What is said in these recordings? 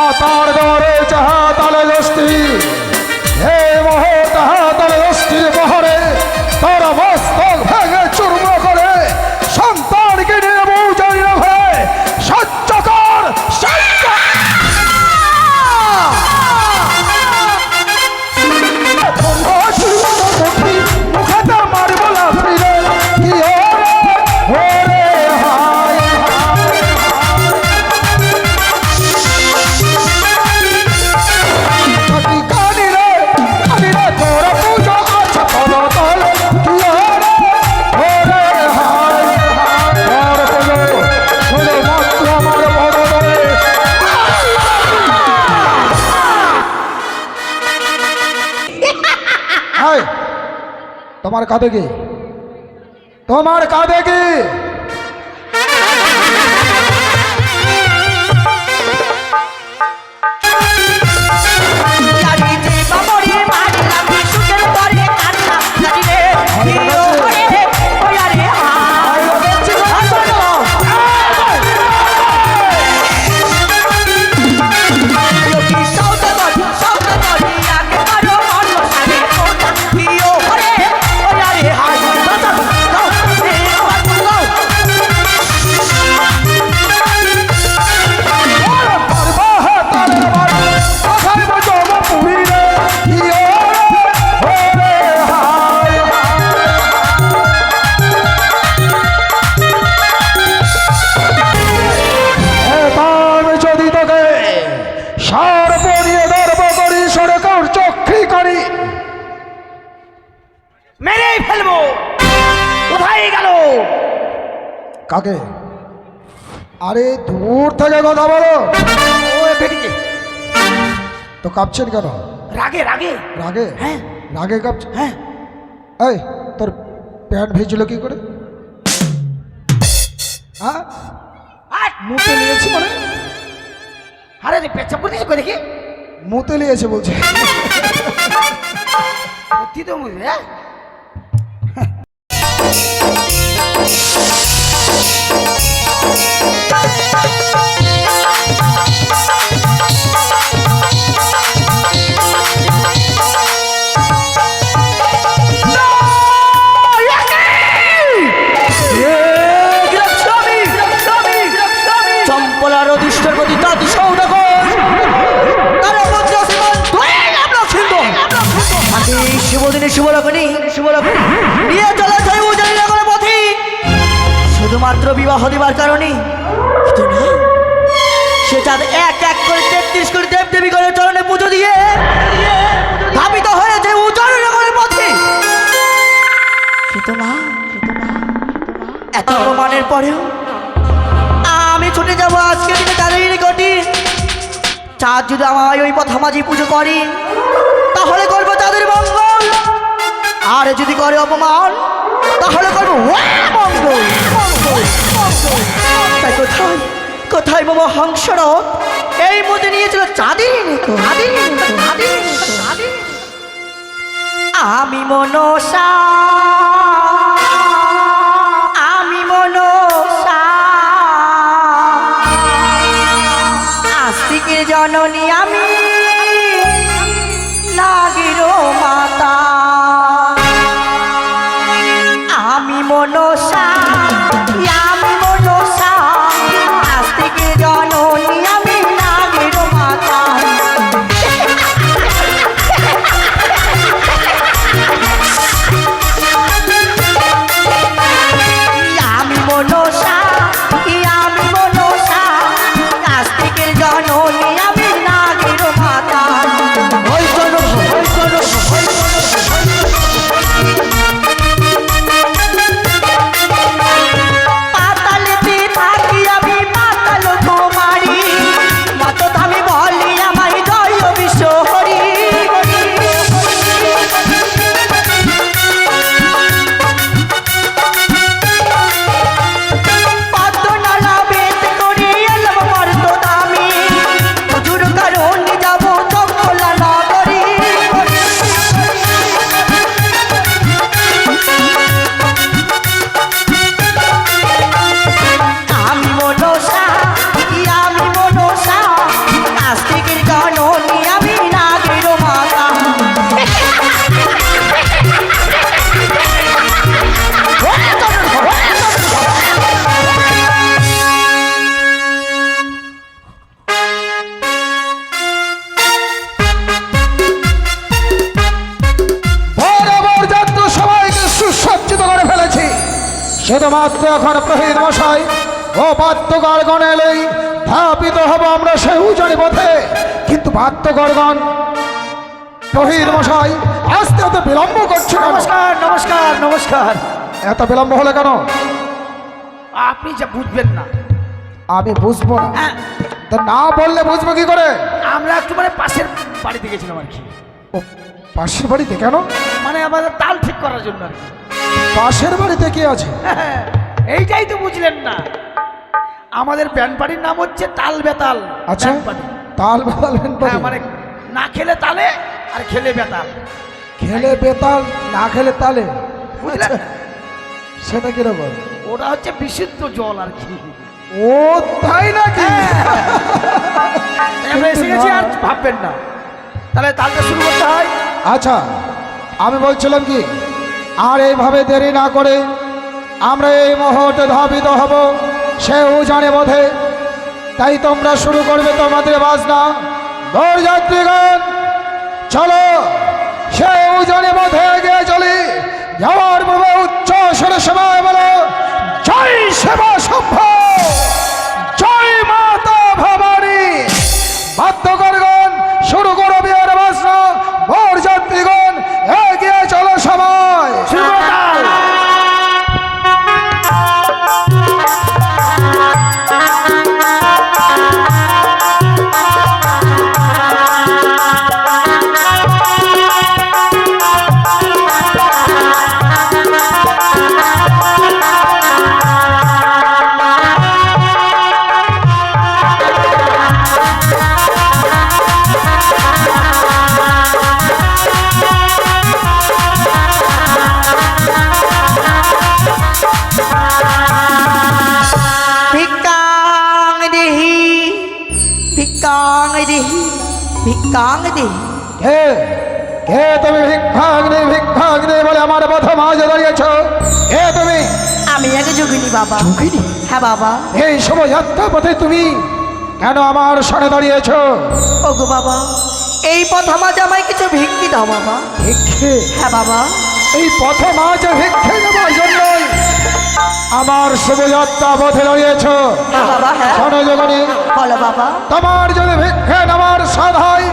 মাতার দরে যাহা তালে হে মহ তোমার কাঁধে কি তোমার কাঁধে কি কথা বলো। ও বেটিকে। তো কাঁপছেন কেন? রাগে রাগে। রাগে? হ্যাঁ। রাগে কাঁপছে? হ্যাঁ। এই তোর প্যান্ট ভিজলো কি করে? হ্যাঁ? মুতে নিয়েছি মানে? আরে রে পেচ্ছা পড়তেছে কই দেখি? মুতে নিয়েছে বলছে। সত্যি তো মুই হ্যাঁ? বিবাহ দিবার কারণে। সে চাঁদ এক এক করে তেত্রিশ করে দেব দেবী করে চরণে পুজো দিয়ে ধাবিত হয়েছে উজানি নগরের পথে না এত অপমানের পরেও আমি ছুটে যাব আজকে দিনে তাদের নিকটে। চাঁদ যদি আমায় ওই পথা মাঝি পুজো করে তাহলে করব তাদের মঙ্গল। আর যদি করে অপমান তাহলে করব মঙ্গল মঙ্গল, মঙ্গল। তাই কোথায় কোথায় বাবা হংসরথ এই মধ্যে নিয়েছিল চাঁদের নিকট। আমি মনসা আমি মনসা। আস্তিকের জননী আমি, নাগির মাতা। আমি মনসা ও বাদ্যগণ এলেই ধাপিত হব আমরা সেই উজানি পথে। কিন্তু বাদ্যগণ প্রহীদ মশাই আস্তে এত বিলম্ব করছে নমস্কার নমস্কার নমস্কার। এত বিলম্ব হলে কেন? আপনি যা বুঝবেন না। আমি বুঝব না। হ্যাঁ। তা না বললে বুঝব কি করে? আমরা একটু মানে পাশের বাড়িতে গেছিলাম আর কি। ও পাশের বাড়িতে কেন? মানে আমাদের তাল ঠিক করার জন্য আর কি। পাশের বাড়িতে কি আছে? হ্যাঁ, এইটাই তো বুঝলেন না। আমাদের ব্যান্ড পার্টির নাম হচ্ছে তাল বেতাল আচ্ছা তাল বেতাল হ্যাঁ মানে না খেলে তালে আর খেলে বেতাল। খেলে বেতাল না খেলে তালে। আচ্ছা, সেটা কীরকম ওটা হচ্ছে বিশুদ্ধ জল আর কি। ও তাই নাকি? এসে গেছি আর ভাববেন না। তাহলে তালটা শুরু করতে হয়। আচ্ছা আমি বলছিলাম কি আর এইভাবে দেরি না করে আমরা এই মুহূর্তে ধাবিত হব। সেও জানে বোধে। তাই তোমরা শুরু করবে তোমাদের বাজনা। দৌড়যাত্রীগণ চলো, সেও জানে বোধে এগিয়ে চলি। যাওয়ার পূর্বে উচ্চ স্বরে সময় বলো, জয় সেবা সভ্য জয় মাতা ভবানী! বাদ্যকরগণ শুরু করো বাবা। যোগিনী? হ্যাঁ বাবা। এই শোভাযাত্রা পথে তুমি কেন আমার সনে দাঁড়িয়েছ? ওগো বাবা এই পথ আমার জামাই কিছু ভিক্ষি দাও বাবা। ভিক্ষে? হ্যাঁ বাবা। এই পথ মাঝে ভিক্ষে নেবার জন্যই আমার শোভাযাত্রা পথে দাঁড়িয়েছ। হ্যাঁ বাবা হ্যাঁ। জগনী বলো বাবা। তোমার যদি ভিক্ষে সাধ হয়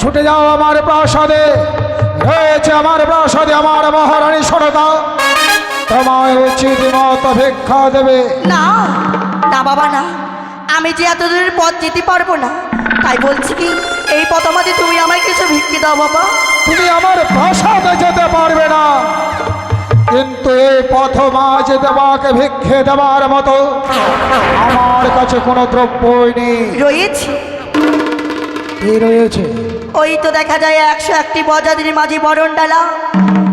ছুটে যাও আমার প্রাসাদে। রয়েছে আমার প্রাসাদে আমার মহারানী সরতা উচিত মতো ভিক্ষা দেবে। না না বাবা না। আমি যে এত দূরের পথ যেতে পারব না তাই বলছি কি এই পথ আমাদের তুমি আমায় কিছু ভিক্ষি দাও বাবা। তুমি আমার প্রাসাদে যেতে পারবে না। কিন্তু এই পথ মাঝে দেবাকে ভিক্ষে দেওয়ার মতো আমার কাছে কোনো দ্রব্যই নেই। রয়েছে। রয়েছে। ওই তো দেখা যায় একশো একটি বজাদির মাঝে বরণ ডালা।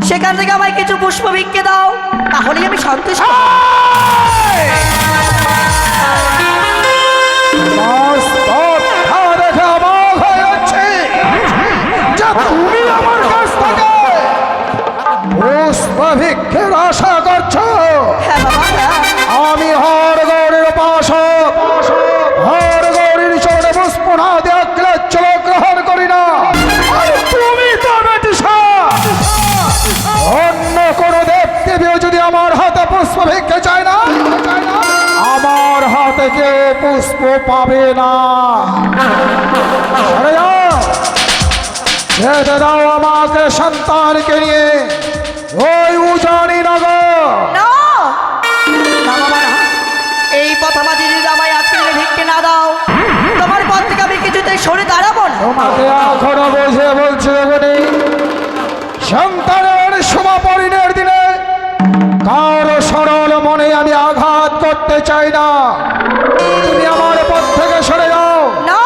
সেখান থেকে আমায় কিছু পুষ্প ভিক্ষে দাও, তাহলেই আমি সন্তুষ্ট। আমার কাছ থেকে পুষ্প ভিক্ষের আশা করছ? কেউ পুষ্প পাবে না। যেতে দাও আমাকে সন্তানকে নিয়ে। ওই উজানি নগর। না। না বাবা না এই পথ আমাকে যদি আমায় আজকে ভিক্ষে না দাও তোমার পথ থেকে আমি কিছুতেই সরে দাঁড়াবো না। তোমাকে এখনও বুঝে বলছি দেখুনি সন্তানের সমাপরিণের দিনে কারও সরল মনে আমি আঘাত করতে চাই না। তুমি আমার পথ থেকে সরে যাও। না।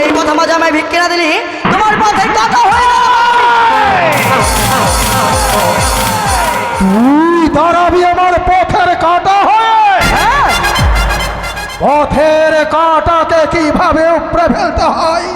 এই কথা মাঝে আমায় ভিক্ষে না দিলি? তোমার পথে কথা হয়ে তুই দাঁড়াবি আমার পথের কাটা হয়। হ্যাঁ। পথের কাটাকে কীভাবে উপরে ফেলতে হয়?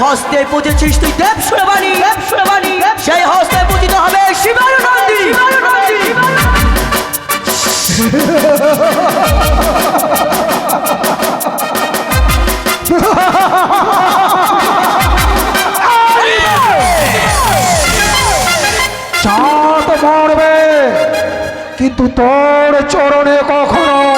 হস্তে পুজেছিস তুই দেব সুরবাণী দেব সুরবাণী সেই হস্তে পূজিত হবে শিবানু নন্দী। চাঁদ মারবে কিন্তু তোর চরণে কখনো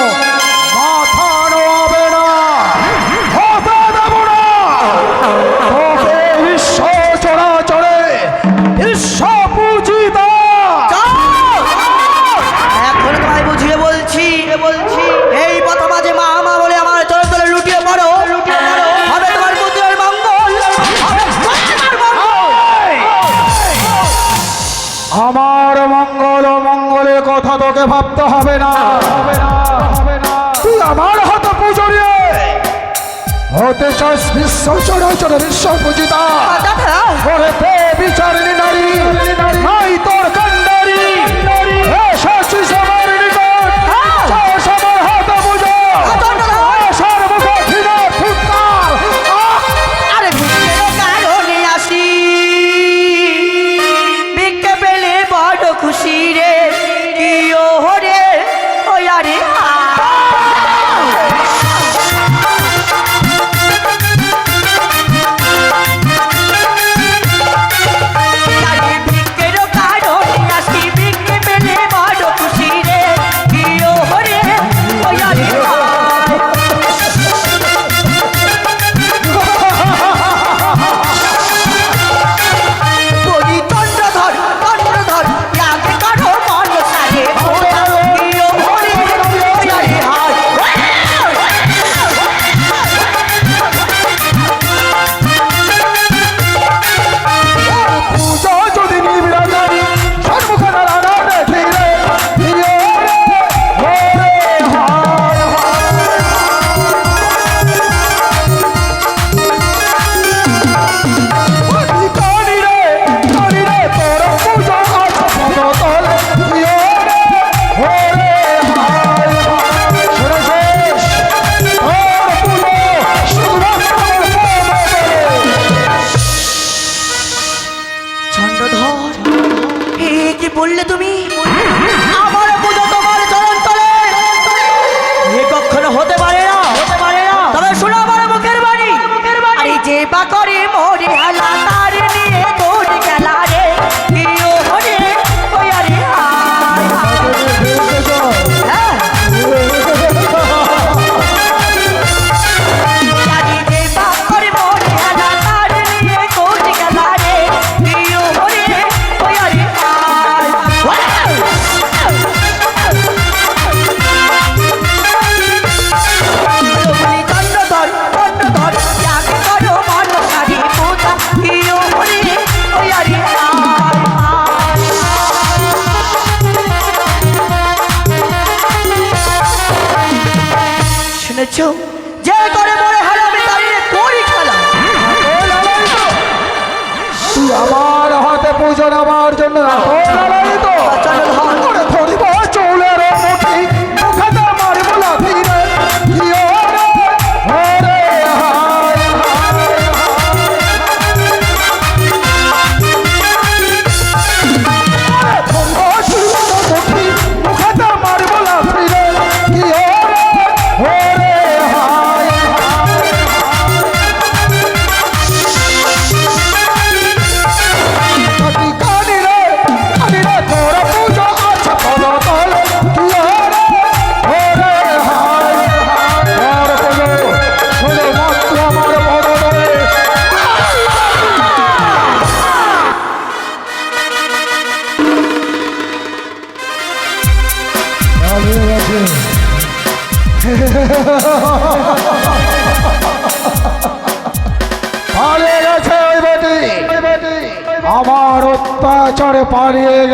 কথা তোকে ভাবতে হবে না। তুই আমার হাতে পুজো হতে চাস বিশ্ব চড়াচড়ে বিশ্ব পুজিতা। বিচারিনি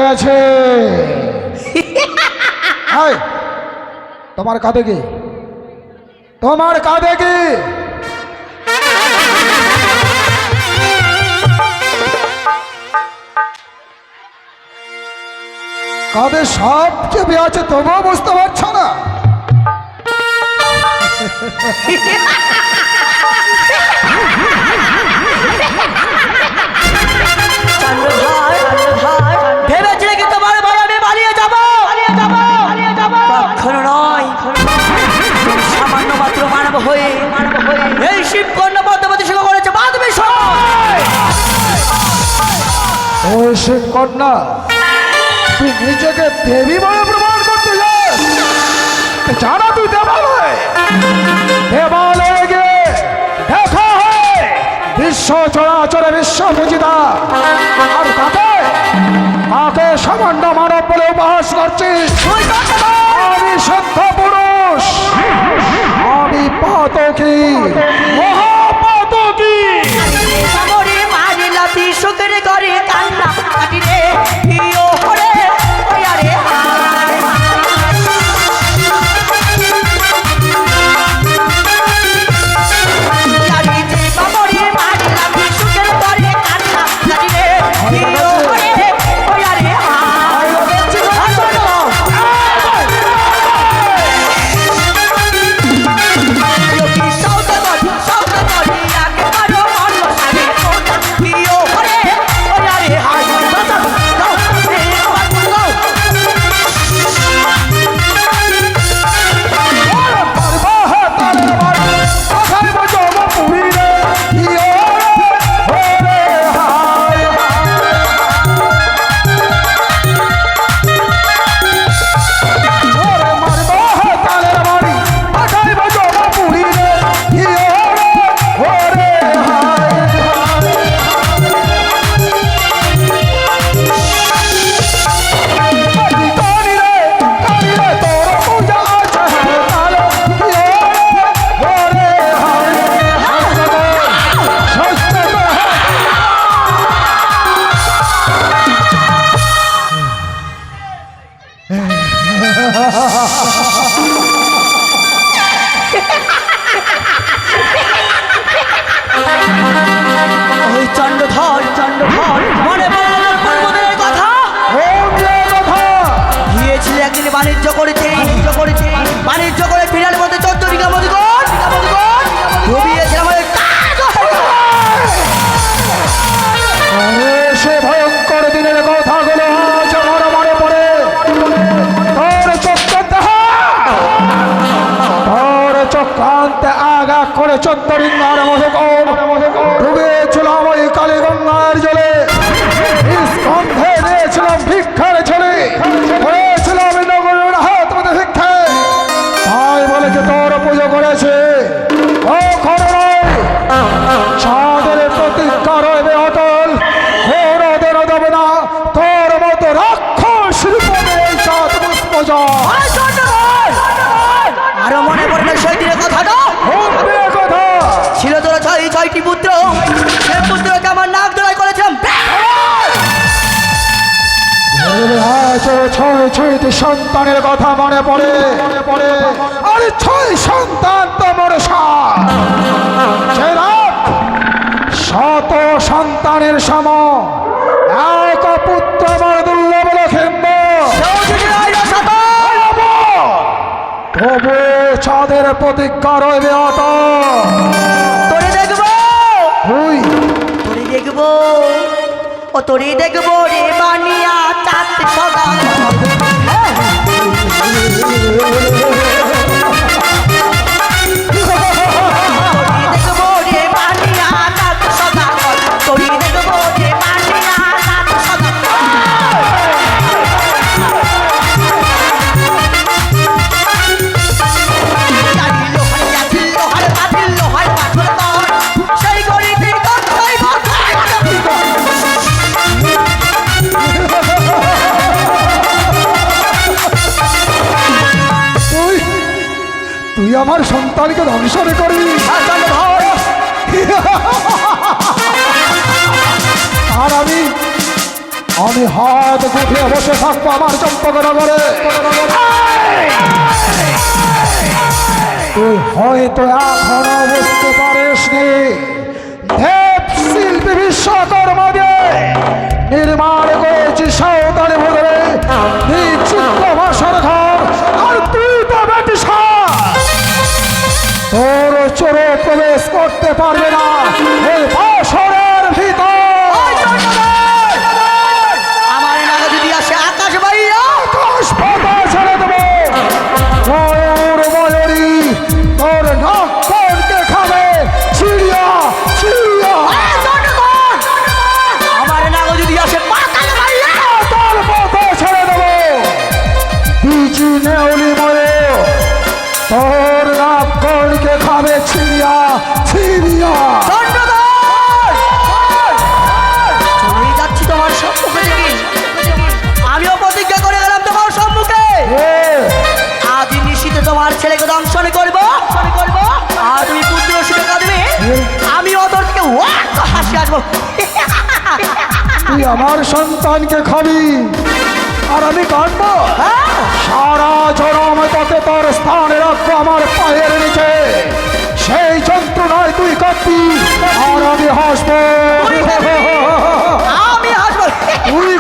গেছে তোমার কাঁধে কি? তোমার কাঁধে কি? কাঁধে সব চেপে আছে তোমরা বুঝতে পারছ না? শিবকন্যা পদ্মাবতী সঙ্গে করেছে বাদবি ও শিবকন্যা তুই নিজেকে দেবী বলে প্রমাণ করতে যাস। জানা তুই দেবালয়ে। বিশ্ব চরাচরে বিশ্ব পূজিতা আর তাকে তাকে সামান্য মানব বলে উপহাস করছিস। করে চোদ্দ রিং আর মধুকর ছয় ছয়টি সন্তানের কথা মনে পড়ে পড়ে আরে ছয় সন্তান তো মোর শত সন্তানের সম এক পুত্র আমার দুর্লভ লক্ষেন্দ্র তবু চাঁদের প্রতিজ্ঞা রইবে অট তোরে দেখব তুই তোরে দেখব ও তোরে দেখব রে বানিয়া চাঁদ সদা আমার সন্তানকে ধ্বংসন করবি আর আমি আমি হাত গুটিয়ে বসে থাকব আমার চম্পকনগরে তুই হয়তো এখনও বুঝতে পারিস নি দেব শিল্পী বিশ্বকর্মা দিয়ে নির্মাণ করেছি সাঁওতালি ভোদরে পারবে আমার সন্তানকে খাবি আর আমি কাটব? সারা জনম তোকে তোর স্থানে রাখব আমার পায়ের নিচে। সেই যন্ত্রণায় তুই কাটবি আর আমি হাসবো। আমি হাসবো। তুই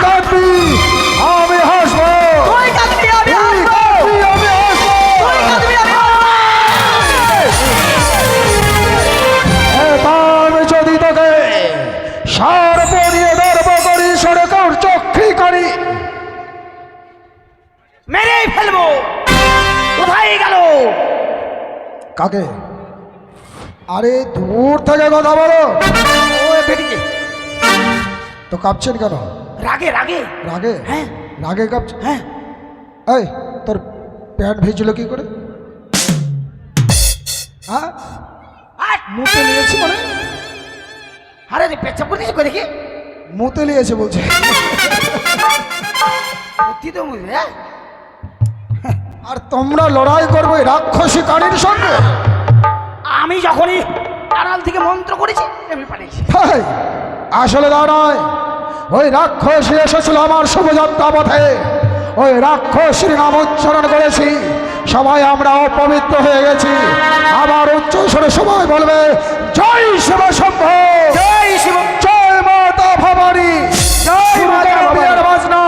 কাকে? আরে দূর থেকে কথা বলো। বেটিকে। তো কাঁপছেন কেন? রাগে রাগে। রাগে? হ্যাঁ। রাগে কাঁপছে? হ্যাঁ। এই তোর প্যান্ট ভিজলো কি করে? হ্যাঁ! মুতে নিয়েছি মানে? আরে রে পেচ্ছাপ করতেছি করে দেখি? মুতে নিয়েছে বলছে। সত্যি তো বুঝলি হ্যাঁ? আর তোমরা লড়াই করবে রাক্ষসী কারীর সঙ্গে। আমি যখনই আড়াল থেকে মন্ত্র করেছি আমি পাঠিয়েছি আসলে নয়। ওই রাক্ষসী এসেছিল আমার শুভযাত্রা পথে। ওই রাক্ষসীর নাম উচ্চারণ করেছি। সবাই আমরা অপবিত্র হয়ে গেছি। আবার উচ্চ স্বরে সবাই বলবে জয় শিব শম্ভ! জয় শিব জয় মাতা ভবানী। জয় মাতা বাজনা।